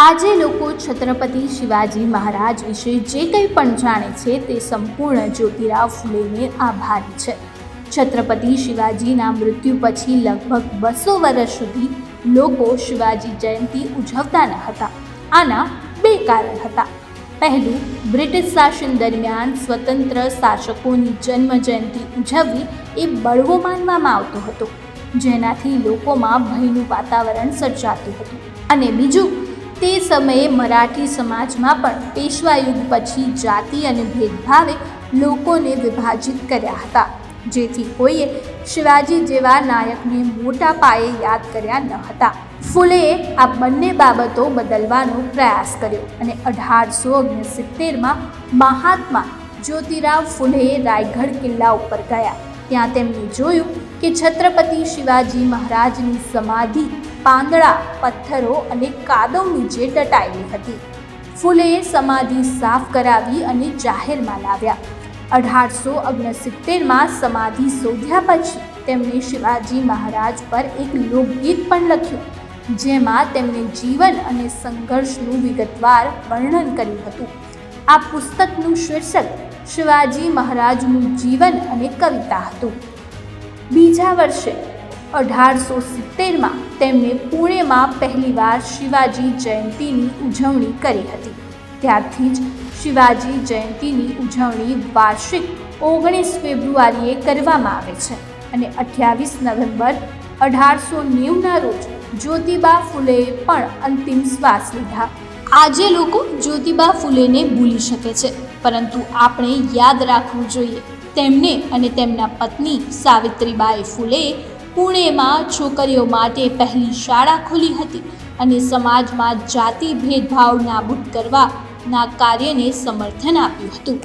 આજે લોકો છત્રપતિ શિવાજી મહારાજ વિશે જે કંઈ પણ જાણે છે તે સંપૂર્ણ જ્યોતિરાવ ફૂલેને આભારી છે. છત્રપતિ શિવાજીના મૃત્યુ પછી લગભગ બસો વર્ષ સુધી લોકો શિવાજી જયંતિ ઉજવતા ન હતા. આના બે કારણ હતા. પહેલું, બ્રિટિશ શાસન દરમિયાન સ્વતંત્ર શાસકોની જન્મ જયંતિ ઉજવવી એ બળવો માનવામાં આવતો હતો, જેનાથી લોકોમાં ભયનું વાતાવરણ સર્જાતું હતું. અને બીજું તે સમયે મરાઠી સમાજમાં પણ પેશવા યુગ પછી જાતિ અને ભેદભાવે લોકોને વિભાજિત કર્યા હતા. જેથી કોઈએ શિવાજી જેવા નાયકને મોટા પાયે યાદ કર્યા ન હતા. ફૂલેએ આ બંને બાબતો બદલવાનો પ્રયાસ કર્યો અને અઢારસો ઓગણસિત્તેરમાં મહાત્મા જ્યોતિરાવ ફૂલેએ રાયગઢ કિલ્લા ઉપર ગયા. ત્યાં તેમણે જોયું કે છત્રપતિ શિવાજી મહારાજની સમાધિ, પાંદડા, પથ્થરો અને કાદવ નીચે દટાયેલી હતી. ફૂલેએ સમાધિ સાફ કરાવી અને જાહેરમાં લાવ્યા. અઢારસો ઓગણસિત્તેરમાં સમાધિ શોધ્યા પછી તેમણે શિવાજી મહારાજ પર એક લોકગીત પણ લખ્યું, જેમાં તેમણે જીવન અને સંઘર્ષનું વિગતવાર વર્ણન કર્યું હતું. આ પુસ્તકનું શીર્ષક શિવાજી મહારાજનું જીવન અને કવિતા હતું. બીજા વર્ષે અઢારસો સિત્તેરમાં તેમણે પુણેમાં પહેલીવાર શિવાજી જયંતીની ઉજવણી કરી હતી. ત્યારથી જ શિવાજી જયંતીની ઉજવણી વાર્ષિક ઓગણીસ ફેબ્રુઆરીએ કરવામાં આવે છે અને અઠ્યાવીસ નવેમ્બર અઢારસો નેવુંના રોજ જ્યોતિબા ફૂલેએ પણ અંતિમ શ્વાસ લીધા. આજે લોકો જ્યોતિબા ફૂલેને ભૂલી શકે છે. પરંતુ આપણે યાદ રાખવું જોઈએ. તેમને અને તેમના પત્ની સાવિત્રીબાઈ ફૂલે પુણેમાં છોકરીઓ માટે પહેલી શાળા ખોલી હતી અને સમાજમાં જાતિ ભેદભાવ નાબૂદ કરવાના કાર્યને સમર્થન આપ્યું હતું.